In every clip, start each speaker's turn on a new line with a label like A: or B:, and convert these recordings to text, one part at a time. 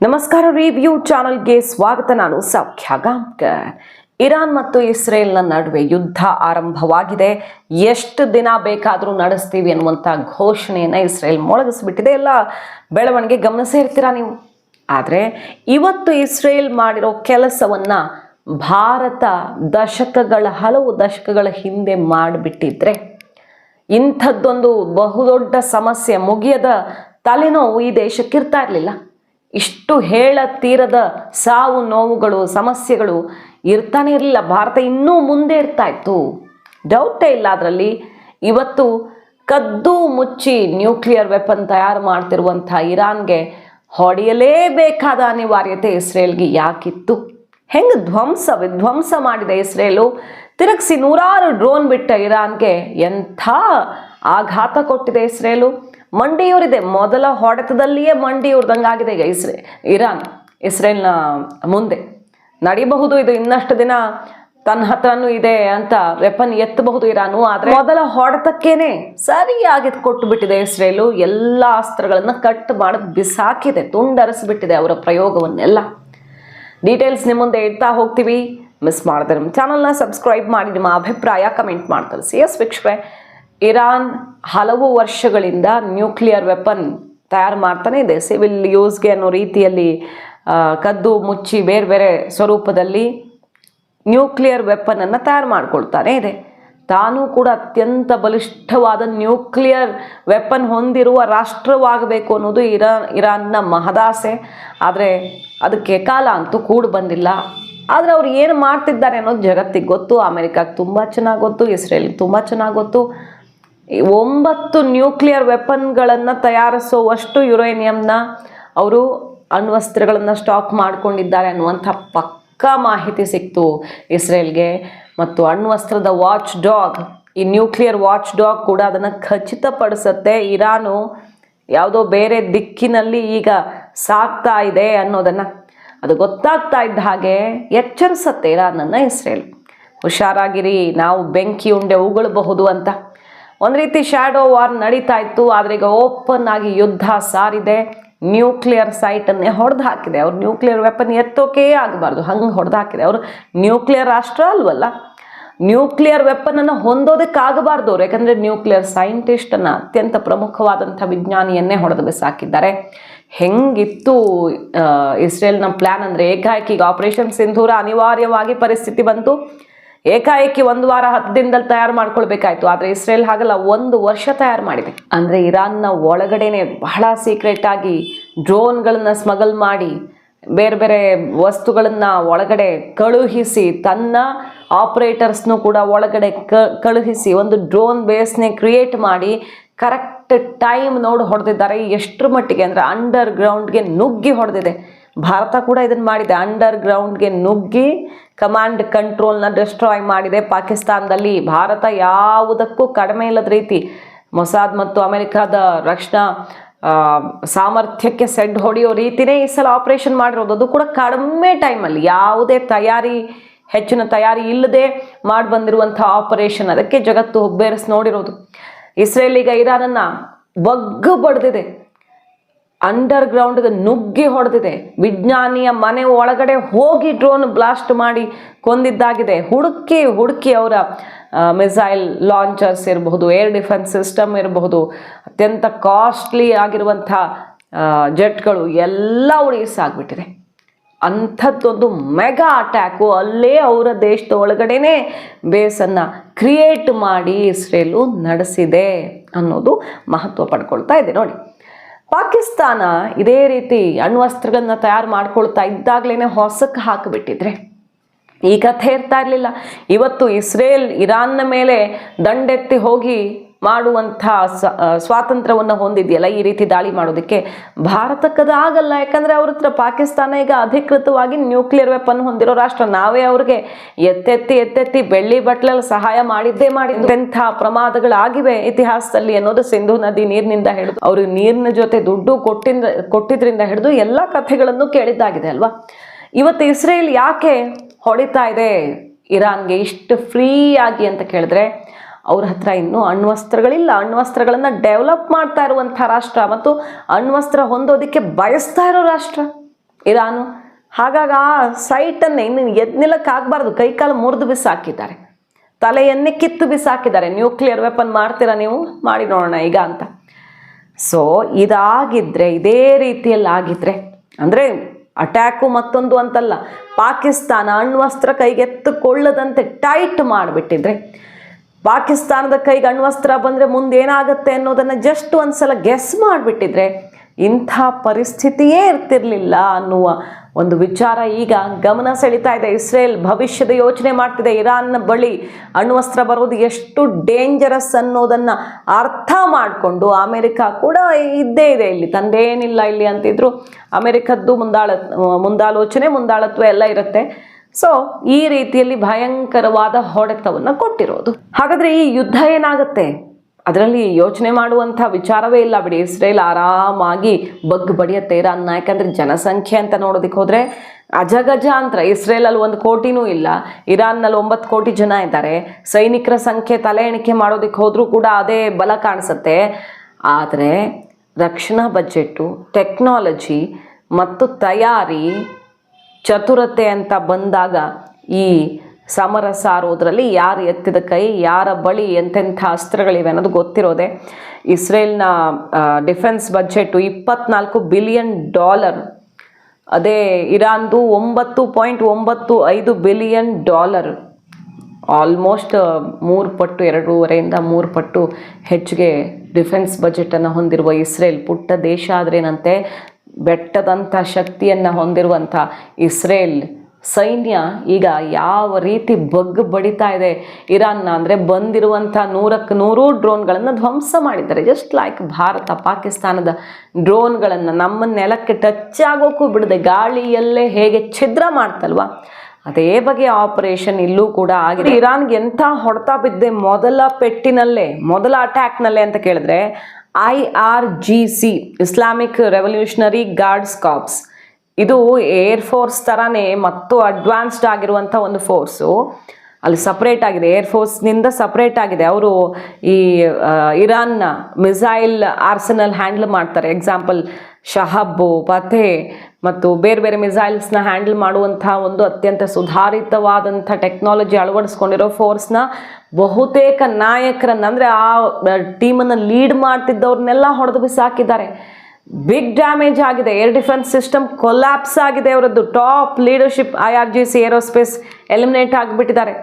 A: ನಮಸ್ಕಾರ ರಿವ್ಯೂ ಚಾನಲ್ಗೆ ಸ್ವಾಗತ. ನಾನು ಸೌಖ್ಯ ಇರಾನ್ ಮತ್ತು ಇಸ್ರೇಲ್ನ ನಡುವೆ ಯುದ್ಧ ಆರಂಭವಾಗಿದೆ. ಎಷ್ಟು ದಿನ ಬೇಕಾದರೂ ನಡೆಸ್ತೀವಿ ಅನ್ನುವಂಥ ಘೋಷಣೆಯನ್ನು ಇಸ್ರೇಲ್ ಮೊಳಗಿಸ್ಬಿಟ್ಟಿದೆ. ಎಲ್ಲ ಬೆಳವಣಿಗೆ ಗಮನಿಸೇ ಇರ್ತೀರಾ ನೀವು? ಆದರೆ ಇವತ್ತು ಇಸ್ರೇಲ್ ಮಾಡಿರೋ ಕೆಲಸವನ್ನು ಭಾರತ ದಶಕಗಳ, ಹಲವು ದಶಕಗಳ ಹಿಂದೆ ಮಾಡಿಬಿಟ್ಟಿದ್ರೆ ಇಂಥದ್ದೊಂದು ಬಹುದೊಡ್ಡ ಸಮಸ್ಯೆ ಮುಗಿಯದ ತಲೆನೋವು ಈ ದೇಶಕ್ಕಿರ್ತಾ ಇರಲಿಲ್ಲ. ಇಷ್ಟು ಹೇಳ ತೀರದ ಸಾವು ನೋವುಗಳು, ಸಮಸ್ಯೆಗಳು ಇರ್ತಾನೆ ಇರಲಿಲ್ಲ. ಭಾರತ ಇನ್ನೂ ಮುಂದೆ ಇರ್ತಾ ಇತ್ತು. ಡೌಟೇ ಇಲ್ಲ ಅದರಲ್ಲಿ. ಇವತ್ತು ಕದ್ದು ಮುಚ್ಚಿ ನ್ಯೂಕ್ಲಿಯರ್ ವೆಪನ್ ತಯಾರು ಮಾಡ್ತಿರುವಂಥ ಇರಾನ್ಗೆ ಹೊಡೆಯಲೇಬೇಕಾದ ಅನಿವಾರ್ಯತೆ ಇಸ್ರೇಲ್ಗೆ ಯಾಕಿತ್ತು? ಹೆಂಗೆ ಧ್ವಂಸ, ವಿಧ್ವಂಸ ಮಾಡಿದೆ ಇಸ್ರೇಲು? ತಿರುಗಿಸಿ ನೂರಾರು ಡ್ರೋನ್ ಬಿಟ್ಟ ಇರಾನ್ಗೆ ಎಂಥ ಆಘಾತ ಕೊಟ್ಟಿದೆ ಇಸ್ರೇಲು? ಮಂಡಿಯೂರಿದೆ. ಮೊದಲ ಹೊಡೆತದಲ್ಲಿಯೇ ಮಂಡಿಯೂರ್ದಂಗಾಗಿದೆ ಈಗ ಇಸ್ರೇ, ಇರಾನ್, ಇಸ್ರೇಲ್ನ ಮುಂದೆ. ನಡೀಬಹುದು ಇದು ಇನ್ನಷ್ಟು ದಿನ ತನ್ನ ಹತ್ರನೂ ಇದೆ ಅಂತ ವೆಪನ್ ಎತ್ತಬಹುದು ಇರಾನು, ಆದರೆ ಮೊದಲ ಹೊಡೆತಕ್ಕೇನೆ ಸರಿಯಾಗಿ ಕೊಟ್ಟು ಬಿಟ್ಟಿದೆ ಇಸ್ರೇಲು. ಎಲ್ಲ ಅಸ್ತ್ರಗಳನ್ನು ಕಟ್ ಮಾಡಿ ಬಿಸಾಕಿದೆ, ತುಂಡರಿಸ್ಬಿಟ್ಟಿದೆ ಅವರ ಪ್ರಯೋಗವನ್ನೆಲ್ಲ. ಡೀಟೇಲ್ಸ್ ನಿಮ್ಮ ಮುಂದೆ ಇಡ್ತಾ ಹೋಗ್ತೀವಿ. ಮಿಸ್ ಮಾಡಿದ್ರೆ ನಮ್ಮ ಚಾನಲ್ನ ಸಬ್ಸ್ಕ್ರೈಬ್ ಮಾಡಿ, ನಿಮ್ಮ ಅಭಿಪ್ರಾಯ ಕಮೆಂಟ್ ಮಾಡ್ತಾರೆ ಸಿ ಎಸ್ ವೀಕ್ಷಕರೇ ಇರಾನ್ ಹಲವು ವರ್ಷಗಳಿಂದ ನ್ಯೂಕ್ಲಿಯರ್ ವೆಪನ್ ತಯಾರು ಮಾಡ್ತಾನೆ ಇದೆ. ಸಿವಿಲ್ ಯೂಸ್ಗೆ ಅನ್ನೋ ರೀತಿಯಲ್ಲಿ ಕದ್ದು ಮುಚ್ಚಿ ಬೇರೆ ಬೇರೆ ಸ್ವರೂಪದಲ್ಲಿ ನ್ಯೂಕ್ಲಿಯರ್ ವೆಪನನ್ನು ತಯಾರು ಮಾಡ್ಕೊಳ್ತಾನೆ ಇದೆ. ತಾನೂ ಕೂಡ ಅತ್ಯಂತ ಬಲಿಷ್ಠವಾದ ನ್ಯೂಕ್ಲಿಯರ್ ವೆಪನ್ ಹೊಂದಿರುವ ರಾಷ್ಟ್ರವಾಗಬೇಕು ಅನ್ನೋದು ಇರಾನ್ ಇರಾನ್ನ ಮಹದಾಸೆ. ಆದರೆ ಅದಕ್ಕೆ ಕಾಲ ಅಂತೂ ಕೂಡ ಬಂದಿಲ್ಲ. ಆದರೆ ಅವ್ರು ಏನು ಮಾಡ್ತಿದ್ದಾರೆ ಅನ್ನೋದು ಜಗತ್ತಿಗೆ ಗೊತ್ತು. ಅಮೆರಿಕಾಗೆ ತುಂಬ ಚೆನ್ನಾಗಿ ಗೊತ್ತು, ಇಸ್ರೇಲ್ಗೆ ತುಂಬ ಚೆನ್ನಾಗಿ ಗೊತ್ತು. ಒಂಬತ್ತು ನ್ಯೂಕ್ಲಿಯರ್ ವೆಪನ್ಗಳನ್ನು ತಯಾರಿಸುವಷ್ಟು ಯುರೇನಿಯಂನ ಅವರು ಅಣ್ವಸ್ತ್ರಗಳನ್ನು ಸ್ಟಾಕ್ ಮಾಡಿಕೊಂಡಿದ್ದಾರೆ ಅನ್ನುವಂಥ ಪಕ್ಕಾ ಮಾಹಿತಿ ಸಿಕ್ತು ಇಸ್ರೇಲ್ಗೆ. ಮತ್ತು ಅಣ್ವಸ್ತ್ರದ ವಾಚ್ ಡಾಗ್, ಈ ನ್ಯೂಕ್ಲಿಯರ್ ವಾಚ್ ಡಾಗ್ ಕೂಡ ಅದನ್ನು ಖಚಿತಪಡಿಸುತ್ತೆ. ಇರಾನು ಯಾವುದೋ ಬೇರೆ ದಿಕ್ಕಿನಲ್ಲಿ ಈಗ ಸಾಕ್ತಾ ಇದೆ ಅನ್ನೋದನ್ನು ಅದು ಗೊತ್ತಾಗ್ತಾ ಇದ್ದ ಹಾಗೆ ಎಚ್ಚರಿಸುತ್ತೆ ಇರಾನನ್ನು ಇಸ್ರೇಲ್. ಹುಷಾರಾಗಿರಿ, ನಾವು ಬೆಂಕಿ ಉಂಡೆ ಉಗುಳಬಹುದು ಅಂತ. ಒಂದು ರೀತಿ ಶ್ಯಾಡೋ ವಾರ್ ನಡೀತಾ ಇತ್ತು, ಆದರೆ ಈಗ ಓಪನ್ ಆಗಿ ಯುದ್ಧ ಸಾರಿದೆ. ನ್ಯೂಕ್ಲಿಯರ್ ಸೈಟನ್ನೇ ಹೊಡೆದು ಹಾಕಿದೆ ಅವ್ರು ನ್ಯೂಕ್ಲಿಯರ್ ವೆಪನ್ ಎತ್ತೋಕೆ ಆಗಬಾರ್ದು. ಹಂಗೆ ಹೊಡೆದು ಹಾಕಿದೆ ಅವರು ನ್ಯೂಕ್ಲಿಯರ್ ರಾಷ್ಟ್ರ ಅಲ್ವಲ್ಲ? ನ್ಯೂಕ್ಲಿಯರ್ ವೆಪನನ್ನು ಹೊಂದೋದಕ್ಕಾಗಬಾರ್ದು ಅವ್ರು. ಯಾಕಂದರೆ ನ್ಯೂಕ್ಲಿಯರ್ ಸೈಂಟಿಸ್ಟನ್ನು ಅತ್ಯಂತ ಪ್ರಮುಖವಾದಂಥ ವಿಜ್ಞಾನಿಯನ್ನೇ ಹೊಡೆದು ಬಿಸಾಕಿದ್ದಾರೆ. ಹೆಂಗಿತ್ತು ಇಸ್ರೇಲ್ ಇಸ್ರೇಲ್ನ ಪ್ಲ್ಯಾನ್ ಅಂದರೆ ಏಕಾಏಕಿ ಈಗ ಆಪರೇಷನ್ ಸಿಂಧೂರ ಅನಿವಾರ್ಯವಾಗಿ ಪರಿಸ್ಥಿತಿ ಬಂತು. ಏಕಾಏಕಿ ಒಂದು ವಾರ ಹತ್ತು ದಿನದಲ್ಲಿ ತಯಾರು ಮಾಡ್ಕೊಳ್ಬೇಕಾಯ್ತು. ಆದರೆ ಇಸ್ರೇಲ್ ಹಾಗಲ್ಲ ಒಂದು ವರ್ಷ ತಯಾರು ಮಾಡಿದೆ. ಅಂದರೆ ಇರಾನ್ನ ಒಳಗಡೆನೆ ಬಹಳ ಸೀಕ್ರೆಟ್ ಆಗಿ ಡ್ರೋನ್ಗಳನ್ನ ಸ್ಮಗಲ್ ಮಾಡಿ ಬೇರೆ ಬೇರೆ ವಸ್ತುಗಳನ್ನ ಒಳಗಡೆ ಕಳುಹಿಸಿ ತನ್ನ ಆಪರೇಟರ್ಸ್ನು ಕೂಡ ಒಳಗಡೆ ಕಳುಹಿಸಿ ಒಂದು ಡ್ರೋನ್ ಬೇಸ್ನೇ ಕ್ರಿಯೇಟ್ ಮಾಡಿ ಕರೆಕ್ಟ್ ಟೈಮ್ ನೋಡಿ ಹೊಡೆದಿದ್ದಾರೆ. ಎಷ್ಟರ ಮಟ್ಟಿಗೆ ಅಂದರೆ ಅಂಡರ್ ಗ್ರೌಂಡ್ಗೆ ನುಗ್ಗಿ ಹೊಡೆದಿದೆ. ಭಾರತ ಕೂಡ ಇದನ್ನು ಮಾಡಿದೆ. ಅಂಡರ್ ಗ್ರೌಂಡ್ಗೆ ನುಗ್ಗಿ ಕಮಾಂಡ್ ಕಂಟ್ರೋಲ್ನ ಡಿಸ್ಟ್ರಾಯ್ ಮಾಡಿದೆ. ಪಾಕಿಸ್ತಾನದಲ್ಲಿ ಭಾರತ ಯಾವುದಕ್ಕೂ ಕಡಿಮೆ ಇಲ್ಲದ ರೀತಿ ಮೊಸಾದ್ ಮತ್ತು ಅಮೆರಿಕದ ರಕ್ಷಣಾ ಸಾಮರ್ಥ್ಯಕ್ಕೆ ಸೆಡ್ ಹೊಡೆಯೋ ರೀತಿನೇ ಈ ಸಲ ಆಪರೇಷನ್ ಮಾಡಿರೋದು. ಅದು ಕೂಡ ಕಡಿಮೆ ಟೈಮಲ್ಲಿ ಯಾವುದೇ ತಯಾರಿ, ಹೆಚ್ಚಿನ ತಯಾರಿ ಇಲ್ಲದೆ ಮಾಡಿ ಬಂದಿರುವಂಥ ಆಪರೇಷನ್ ಅದಕ್ಕೆ ಜಗತ್ತು ಹುಬ್ಬೇರಿಸಿ ನೋಡಿರೋದು. ಇಸ್ರೇಲ್ ಈಗ ಇರಾನನ್ನು ಬಗ್ಗು ಬಡ್ದಿದೆ. ಅಂಡರ್ ಗ್ರೌಂಡ್ಗೆ ನುಗ್ಗಿ ಹೊಡೆದಿದೆ. ವಿಜ್ಞಾನಿಯ ಮನೆ ಒಳಗಡೆ ಹೋಗಿ ಡ್ರೋನ್ ಬ್ಲಾಸ್ಟ್ ಮಾಡಿ ಕೊಂದಿದ್ದಾಗಿದೆ. ಹುಡುಕಿ ಹುಡುಕಿ ಅವರ ಮಿಸೈಲ್ ಲಾಂಚರ್ಸ್ ಇರಬಹುದು ಏರ್ ಡಿಫೆನ್ಸ್ ಸಿಸ್ಟಮ್ ಇರಬಹುದು, ಅತ್ಯಂತ ಕಾಸ್ಟ್ಲಿ ಆಗಿರುವಂಥ ಜೆಟ್ಗಳು ಎಲ್ಲ ಉಳಿಸಾಗ್ಬಿಟ್ಟಿದೆ. ಅಂಥದ್ದೊಂದು ಮೆಗಾ ಅಟ್ಯಾಕು ಅಲ್ಲೇ ಅವರ ದೇಶದ ಒಳಗಡೆನೇ ಬೇಸನ್ನು ಕ್ರಿಯೇಟ್ ಮಾಡಿ ಇಸ್ರೇಲು ನಡೆಸಿದೆ ಅನ್ನೋದು ಮಹತ್ವ ಪಡ್ಕೊಳ್ತಾ ಇದೆ. ನೋಡಿ ಪಾಕಿಸ್ತಾನ ಇದೇ ರೀತಿ ಅಣ್ವಸ್ತ್ರಗಳನ್ನ ತಯಾರು ಮಾಡ್ಕೊಳ್ತಾ ಇದ್ದಾಗಲೇ ಹೊಸಕ್ಕೆ ಹಾಕಿಬಿಟ್ಟಿದ್ರೆ. ಈ ಕಥೆ ಇರ್ತಾ ಇರಲಿಲ್ಲ. ಇವತ್ತು ಇಸ್ರೇಲ್ ಇರಾನ್ನ ಮೇಲೆ ದಂಡೆತ್ತಿ ಹೋಗಿ ಮಾಡುವಂಥ ಸ್ವಾತಂತ್ರ್ಯವನ್ನು ಹೊಂದಿದೆಯಲ್ಲ, ಈ ರೀತಿ ದಾಳಿ ಮಾಡೋದಕ್ಕೆ? ಭಾರತಕ್ಕದಾಗಲ್ಲ ಯಾಕಂದರೆ ಅವ್ರ ಹತ್ರ ಪಾಕಿಸ್ತಾನ ಈಗ ಅಧಿಕೃತವಾಗಿ ನ್ಯೂಕ್ಲಿಯರ್ ವೆಪನ್ ಹೊಂದಿರೋ ರಾಷ್ಟ್ರ. ನಾವೇ ಅವ್ರಿಗೆ ಎತ್ತೆತ್ತಿ ಎತ್ತೆತ್ತಿ ಬೆಳ್ಳಿ ಬಟ್ಲಲ್ಲಿ ಸಹಾಯ ಮಾಡಿದ್ದೇ ಮಾಡಿದ್ದು. ಎಂಥ ಪ್ರಮಾದಗಳಾಗಿವೆ ಇತಿಹಾಸದಲ್ಲಿ ಅನ್ನೋದು ಸಿಂಧು ನದಿ ನೀರಿನಿಂದ ಹಿಡಿದು. ಅವರು ನೀರಿನ ಜೊತೆ ದುಡ್ಡು ಕೊಟ್ಟಿಂದ, ಕೊಟ್ಟಿದ್ರಿಂದ ಹಿಡಿದು ಎಲ್ಲ ಕಥೆಗಳನ್ನು ಕೇಳಿದ್ದಾಗಿದೆ ಅಲ್ವಾ? ಇವತ್ತು ಇಸ್ರೇಲ್ ಯಾಕೆ ಹೊಡಿತಾ ಇದೆ? ಇರಾನ್ಗೆ ಇಷ್ಟು ಫ್ರೀ ಆಗಿ ಅಂತ ಕೇಳಿದ್ರೆ ಅವ್ರ ಹತ್ರ ಇನ್ನೂ ಅಣ್ವಸ್ತ್ರಗಳಿಲ್ಲ. ಅಣ್ವಸ್ತ್ರಗಳನ್ನು ಡೆವಲಪ್ ಮಾಡ್ತಾ ಇರುವಂಥ ರಾಷ್ಟ್ರ ಮತ್ತು ಅಣ್ವಸ್ತ್ರ ಹೊಂದೋದಕ್ಕೆ ಬಯಸ್ತಾ ಇರೋ ರಾಷ್ಟ್ರ. ಇರಾನು. ಹಾಗಾಗಿ ಆ ಸೈಟನ್ನು ಇನ್ನು ಎದ್ನಿಲಕ್ಕಾಗಬಾರ್ದು ಕೈಕಾಲು ಮುರಿದು ಬಿಸಾಕಿದ್ದಾರೆ. ತಲೆಯನ್ನೇ ಕಿತ್ತು ಬಿಸಾಕಿದ್ದಾರೆ. ನ್ಯೂಕ್ಲಿಯರ್ ವೆಪನ್ ಮಾಡ್ತೀರಾ ನೀವು? ಮಾಡಿ ನೋಡೋಣ ಈಗ ಅಂತ. ಸೊ ಇದಾಗಿದ್ದರೆ ಇದೇ ರೀತಿಯಲ್ಲಿ ಆಗಿದ್ರೆ ಅಂದರೆ ಅಟ್ಯಾಕು ಮತ್ತೊಂದು ಅಂತಲ್ಲ, ಪಾಕಿಸ್ತಾನ ಅಣ್ವಸ್ತ್ರ ಕೈಗೆತ್ತುಕೊಳ್ಳದಂತೆ ಟೈಟ್ ಮಾಡಿಬಿಟ್ಟಿದ್ರೆ ಪಾಕಿಸ್ತಾನದ ಕೈಗೆ ಅಣ್ವಸ್ತ್ರ ಬಂದರೆ ಮುಂದೇನಾಗುತ್ತೆ ಅನ್ನೋದನ್ನು ಜಸ್ಟ್ ಒಂದ್ಸಲ ಗೆಸ್ ಮಾಡಿಬಿಟ್ಟಿದ್ರೆ ಇಂಥ ಪರಿಸ್ಥಿತಿಯೇ ಇರ್ತಿರಲಿಲ್ಲ ಅನ್ನುವ ಒಂದು ವಿಚಾರ ಈಗ ಗಮನ ಸೆಳಿತಾ ಇದೆ. ಇಸ್ರೇಲ್ ಭವಿಷ್ಯದ ಯೋಚನೆ ಮಾಡ್ತಿದೆ. ಇರಾನ್ನ ಬಳಿ ಅಣ್ವಸ್ತ್ರ ಬರೋದು ಎಷ್ಟು ಡೇಂಜರಸ್ ಅನ್ನೋದನ್ನು ಅರ್ಥ ಮಾಡಿಕೊಂಡು ಅಮೆರಿಕ ಕೂಡ ಇದ್ದೇ ಇದೆ. ಇಲ್ಲಿ ತಂದೇನಿಲ್ಲ ಇಲ್ಲಿ ಅಂತಿದ್ರು. ಅಮೆರಿಕದ್ದು ಮುಂದಾಳ ಮುಂದಾಲೋಚನೆ, ಮುಂದಾಳತ್ವ ಎಲ್ಲ ಇರುತ್ತೆ. ಸೊ ಈ ರೀತಿಯಲ್ಲಿ ಭಯಂಕರವಾದ ಹೊಡೆತವನ್ನು ಕೊಟ್ಟಿರೋದು. ಹಾಗಾದ್ರೆ ಈ ಯುದ್ಧ ಏನಾಗುತ್ತೆ? ಅದರಲ್ಲಿ ಯೋಚನೆ ಮಾಡುವಂಥ ವಿಚಾರವೇ ಇಲ್ಲ ಬಿಡಿ. ಇಸ್ರೇಲ್ ಆರಾಮಾಗಿ ಬಗ್ ಬಡಿಯತ್ತೆ. ಇರಾನ್ನ, ಯಾಕಂದ್ರೆ ಜನಸಂಖ್ಯೆ ಅಂತ ನೋಡೋದಕ್ಕೆ ಹೋದ್ರೆ ಇಸ್ರೇಲ್ ಇಸ್ರೇಲಲ್ಲಿ ಒಂದು ಕೋಟಿನೂ ಇಲ್ಲ. ಇರಾನ್ನಲ್ಲಿ ಒಂಬತ್ತು ಕೋಟಿ ಜನ ಇದ್ದಾರೆ. ಸೈನಿಕರ ಸಂಖ್ಯೆ ತಲೆ ಎಣಿಕೆ ಮಾಡೋದಕ್ಕೆ ಹೋದ್ರೂ ಕೂಡ ಅದೇ ಬಲ ಕಾಣಿಸುತ್ತೆ. ಆದರೆ ರಕ್ಷಣಾ ಬಜೆಟ್ಟು ಟೆಕ್ನಾಲಜಿ ಮತ್ತು ತಯಾರಿ ಚತುರತೆ ಅಂತ ಬಂದಾಗ ಈ ಸಮರ ಸಾರೋದ್ರಲ್ಲಿ ಯಾರು ಎತ್ತಿದ ಕೈ, ಯಾರ ಬಳಿ ಎಂತೆಂಥ ಅಸ್ತ್ರಗಳಿವೆ ಅನ್ನೋದು ಗೊತ್ತಿರೋದೆ. ಇಸ್ರೇಲ್ನ ಡಿಫೆನ್ಸ್ ಬಜೆಟು ಇಪ್ಪತ್ನಾಲ್ಕು ಬಿಲಿಯನ್ ಡಾಲರ್. ಅದೇ ಇರಾನ್ದು ಒಂಬತ್ತು ಪಾಯಿಂಟ್ ಒಂಬತ್ತು ಐದು ಬಿಲಿಯನ್ ಡಾಲರ್. ಆಲ್ಮೋಸ್ಟ್ ಮೂರು ಪಟ್ಟು, ಎರಡೂವರೆಯಿಂದ ಮೂರು ಪಟ್ಟು ಹೆಚ್ಚಿಗೆ ಡಿಫೆನ್ಸ್ ಬಜೆಟನ್ನು ಹೊಂದಿರುವ ಇಸ್ರೇಲ್ ಪುಟ್ಟ ದೇಶ ಆದ್ರೇನಂತೆ ಬೆಟ್ಟದಂಥ ಶಕ್ತಿಯನ್ನು ಹೊಂದಿರುವಂಥ ಇಸ್ರೇಲ್ ಸೈನ್ಯ ಈಗ ಯಾವ ರೀತಿ ಬಗ್ ಬಡಿತಾ ಇದೆ ಇರಾನ್ನ ಅಂದರೆ ಬಂದಿರುವಂಥ ನೂರಕ್ಕೆ ನೂರು ಡ್ರೋನ್ಗಳನ್ನು ಧ್ವಂಸ ಮಾಡಿದ್ದಾರೆ. ಜಸ್ಟ್ ಲೈಕ್ ಭಾರತ ಪಾಕಿಸ್ತಾನದ ಡ್ರೋನ್ಗಳನ್ನು ನಮ್ಮ ನೆಲಕ್ಕೆ ಟಚ್ ಆಗೋಕ್ಕೂ ಬಿಡದೆ ಗಾಳಿಯಲ್ಲೇ ಹೇಗೆ ಛಿದ್ರ ಮಾಡ್ತಲ್ವ? ಅದೇ ಬಗೆಯ ಆಪರೇಷನ್ ಇಲ್ಲೂ ಕೂಡ ಆಗಿದೆ. ಇರಾನ್ಗೆ ಎಂಥ ಹೊಡೆತ ಬಿದ್ದೆ ಮೊದಲ ಪೆಟ್ಟಿನಲ್ಲೇ, ಮೊದಲ ಅಟ್ಯಾಕ್ನಲ್ಲೇ ಅಂತ ಕೇಳಿದ್ರೆ I R G C Islamic revolutionary guards corps ಇದು ಏರ್ ಫೋರ್ಸ್ ಥರನೇ ಮತ್ತು ಅಡ್ವಾನ್ಸ್ಡ್ ಆಗಿರುವಂಥ ಒಂದು ಫೋರ್ಸು ಅಲ್ಲಿ ಸಪ್ರೇಟ್ ಆಗಿದೆ. ಏರ್ ಫೋರ್ಸ್ನಿಂದ ಸಪ್ರೇಟ್ ಆಗಿದೆ. ಅವರು ಈ ಇರಾನ್ನ ಮಿಸೈಲ್ ಆರ್ಸನಲ್ ಹ್ಯಾಂಡಲ್ ಮಾಡ್ತಾರೆ. ಎಕ್ಸಾಂಪಲ್ ಶಹಬ್ಬು ಪಥೆ ಮತ್ತು ಬೇರೆ ಬೇರೆ ಮಿಸೈಲ್ಸ್ನ ಹ್ಯಾಂಡಲ್ ಮಾಡುವಂಥ ಒಂದು ಅತ್ಯಂತ ಸುಧಾರಿತವಾದಂಥ ಟೆಕ್ನಾಲಜಿ ಅಳವಡಿಸ್ಕೊಂಡಿರೋ ಫೋರ್ಸ್ನ ಬಹುತೇಕ ನಾಯಕರನ್ನ ಅಂದರೆ ಆ ಟೀಮನ್ನು ಲೀಡ್ ಮಾಡ್ತಿದ್ದವ್ರನ್ನೆಲ್ಲ ಹೊಡೆದು ಬಿಸಾಕಿದ್ದಾರೆ ಬಿಗ್ ಡ್ಯಾಮೇಜ್ ಆಗಿದೆ. ಏರ್ ಡಿಫೆನ್ಸ್ ಸಿಸ್ಟಮ್ ಕೊಲ್ಯಾಪ್ಸ್ ಆಗಿದೆ ಅವರದ್ದು. Top leadership I R G C aerospace eliminate ಆಗಿಬಿಟ್ಟಿದ್ದಾರೆ.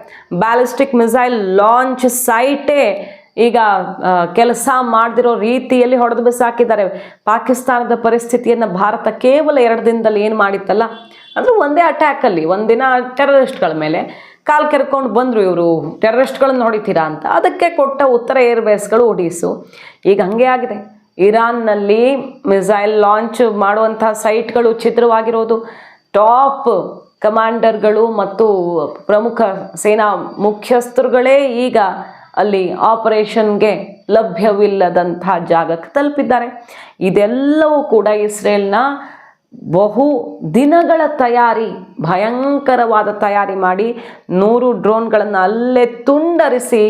A: Ballistic missile launch ಸೈಟೇ ಈಗ ಕೆಲಸ ಮಾಡದಿರೋ ರೀತಿಯಲ್ಲಿ ಹೊಡೆದು ಬಿಸಾಕಿದ್ದಾರೆ. ಪಾಕಿಸ್ತಾನದ ಪರಿಸ್ಥಿತಿಯನ್ನು ಭಾರತ ಕೇವಲ ಎರಡು ದಿನದಲ್ಲಿ ಏನು ಮಾಡಿತ್ತಲ್ಲ? ಅಂದರೆ ಒಂದೇ ಅಟ್ಯಾಕಲ್ಲಿ ಒಂದಿನ ಟೆರರಿಸ್ಟ್ಗಳ ಮೇಲೆ ಕಾಲು ಕೆರ್ಕೊಂಡು ಬಂದರು ಇವರು ಟೆರರಿಸ್ಟ್ಗಳನ್ನು ಹೊಡಿತೀರಾ ಅಂತ. ಅದಕ್ಕೆ ಕೊಟ್ಟ ಉತ್ತರ ಏರ್ಬೇಸ್ಗಳು ಒಡಿಸು ಈಗ ಹಂಗೆ ಆಗಿದೆ. ಇರಾನ್ನಲ್ಲಿ ಮಿಸೈಲ್ ಲಾಂಚ್ ಮಾಡುವಂಥ ಸೈಟ್ಗಳು ಛಿದ್ರವಾಗಿರೋದು. ಟಾಪ್ ಕಮಾಂಡರ್ಗಳು ಮತ್ತು ಪ್ರಮುಖ ಸೇನಾ ಮುಖ್ಯಸ್ಥರುಗಳೇ ಈಗ ಅಲ್ಲಿ ಆಪರೇಷನ್ಗೆ ಲಭ್ಯವಿಲ್ಲದಂಥ ಜಾಗಕ್ಕೆ ತಲುಪಿದ್ದಾರೆ. ಇದೆಲ್ಲವೂ ಕೂಡ ಇಸ್ರೇಲ್ನ ಬಹು ದಿನಗಳ ತಯಾರಿ, ಭಯಂಕರವಾದ ತಯಾರಿ ಮಾಡಿ ನೂರು ಡ್ರೋನ್ಗಳನ್ನು ಅಲ್ಲೇ ತುಂಡರಿಸಿ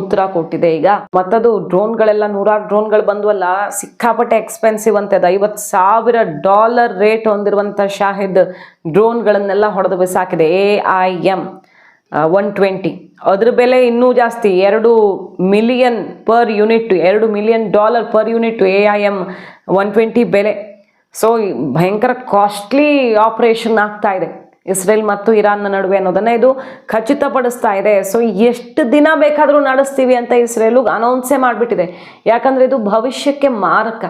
A: ಉತ್ತರ ಕೊಟ್ಟಿದೆ. ಈಗ ಮತ್ತದು ಡ್ರೋನ್ಗಳೆಲ್ಲ, ನೂರಾರು ಡ್ರೋನ್ಗಳು ಬಂದವಲ್ಲ, ಸಿಕ್ಕಾಪಟ್ಟೆ ಎಕ್ಸ್ಪೆನ್ಸಿವ್ ಅಂತೆ. ಅದು ಐವತ್ತು ಸಾವಿರ ಡಾಲರ್ ರೇಟ್ ಹೊಂದಿರುವಂಥ ಶಾಹಿದ್ ಡ್ರೋನ್ಗಳನ್ನೆಲ್ಲ ಹೊಡೆದು ಬಿಸಾಕಿದೆ. A I M one twenty. ಅದ್ರ ಬೆಲೆ ಇನ್ನೂ ಜಾಸ್ತಿ. ಎರಡು ಮಿಲಿಯನ್ ಪರ್ ಯೂನಿಟ್ ಎರಡು million dollar per unit A I M one twenty ಬೆಲೆ. ಸೊ ಭಯಂಕರ ಕಾಸ್ಟ್ಲಿ ಆಪರೇಷನ್ ಆಗ್ತಾ ಇದೆ. ಇಸ್ರೇಲ್ ಮತ್ತು ಇರಾನ್ನ ನಡುವೆ ಅನ್ನೋದನ್ನ ಇದು ಖಚಿತಪಡಿಸ್ತಾ ಇದೆ. ಸೊ ಎಷ್ಟು ದಿನ ಬೇಕಾದರೂ ನಡೆಸ್ತೀವಿ ಅಂತ ಇಸ್ರೇಲು ಅನೌನ್ಸೇ ಮಾಡಿಬಿಟ್ಟಿದೆ. ಯಾಕಂದರೆ ಇದು ಭವಿಷ್ಯಕ್ಕೆ ಮಾರಕ.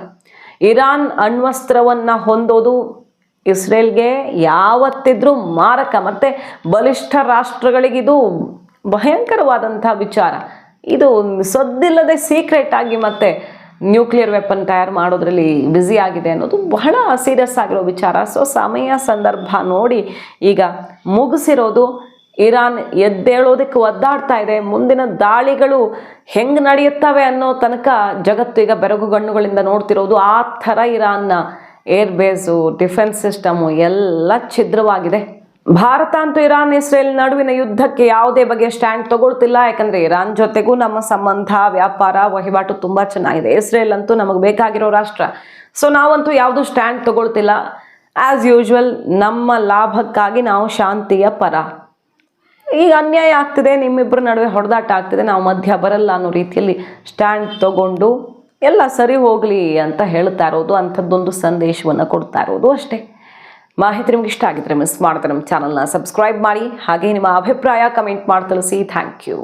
A: ಇರಾನ್ ಅಣ್ವಸ್ತ್ರವನ್ನು ಹೊಂದೋದು ಇಸ್ರೇಲ್ಗೆ ಯಾವತ್ತಿದ್ರೂ ಮಾರಕ. ಮತ್ತು ಬಲಿಷ್ಠ ರಾಷ್ಟ್ರಗಳಿಗಿದು ಭಯಂಕರವಾದಂಥ ವಿಚಾರ. ಇದು ಸದ್ದಿಲ್ಲದೆ ಸೀಕ್ರೆಟ್ ಆಗಿ ಮತ್ತೆ ನ್ಯೂಕ್ಲಿಯರ್ ವೆಪನ್ ತಯಾರು ಮಾಡೋದ್ರಲ್ಲಿ ಬ್ಯುಸಿ ಆಗಿದೆ ಅನ್ನೋದು ಬಹಳ ಸೀರಿಯಸ್ ಆಗಿರೋ ವಿಚಾರ. ಸೊ ಸಮಯ ಸಂದರ್ಭ ನೋಡಿ ಈಗ ಮುಗಿಸಿರೋದು ಇರಾನ್ ಎದ್ದೇಳೋದಕ್ಕೆ ಒದ್ದಾಡ್ತಾ ಇದೆ. ಮುಂದಿನ ದಾಳಿಗಳು ಹೆಂಗೆ ನಡೆಯುತ್ತವೆ ಅನ್ನೋ ತನಕ ಜಗತ್ತು ಈಗ ಬೆರಗು ಗಣ್ಣುಗಳಿಂದ ನೋಡ್ತಿರೋದು ಆ ಥರ ಇರಾನ್ನ ಏರ್ ಬೇಸು ಡಿಫೆನ್ಸ್ ಸಿಸ್ಟಮು ಎಲ್ಲ ಛಿದ್ರವಾಗಿದೆ. ಭಾರತ ಅಂತೂ ಇರಾನ್, ಇಸ್ರೇಲ್ ನಡುವಿನ ಯುದ್ಧಕ್ಕೆ ಯಾವುದೇ ಬಗೆಯ ಸ್ಟ್ಯಾಂಡ್ ತಗೊಳ್ತಿಲ್ಲ. ಯಾಕಂದ್ರೆ ಇರಾನ್ ಜೊತೆಗೂ ನಮ್ಮ ಸಂಬಂಧ, ವ್ಯಾಪಾರ, ವಹಿವಾಟು ತುಂಬಾ ಚೆನ್ನಾಗಿದೆ. ಇಸ್ರೇಲ್ ಅಂತೂ ನಮಗೆ ಬೇಕಾಗಿರೋ ರಾಷ್ಟ್ರ. ಸೊ ನಾವಂತೂ ಯಾವುದು ಸ್ಟ್ಯಾಂಡ್ ತಗೊಳ್ತಿಲ್ಲ. ಆಸ್ ಯೂಶ್ವಲ್ ನಮ್ಮ ಲಾಭಕ್ಕಾಗಿ ನಾವು ಶಾಂತಿಯ ಪರ. ಈಗ ಅನ್ಯಾಯ ಆಗ್ತಿದೆ ನಿಮ್ಮಿಬ್ಬರ ನಡುವೆ ಹೊಡೆದಾಟ ಆಗ್ತಿದೆ, ನಾವು ಮಧ್ಯ ಬರಲ್ಲ ಅನ್ನೋ ರೀತಿಯಲ್ಲಿ ಸ್ಟ್ಯಾಂಡ್ ತಗೊಂಡು ಎಲ್ಲ ಸರಿ ಹೋಗಲಿ ಅಂತ ಹೇಳ್ತಾ ಇರೋದು, ಅಂಥದ್ದೊಂದು ಸಂದೇಶವನ್ನು ಕೊಡ್ತಾ ಇರೋದು ಅಷ್ಟೇ. ಮಾಹಿತಿ ನಿಮ್ಗೆ ಇಷ್ಟ ಆಗಿದ್ರೆ ಮಿಸ್ ಮಾಡ್ತಾರೆ ನಮ್ಮ ಚಾನಲ್ನ ಸಬ್ಸ್ಕ್ರೈಬ್ ಮಾಡಿ. ಹಾಗೆ ನಿಮ್ಮ ಅಭಿಪ್ರಾಯ ಕಮೆಂಟ್ ಮಾಡಿ ತಿಳಿಸಿ. Thank you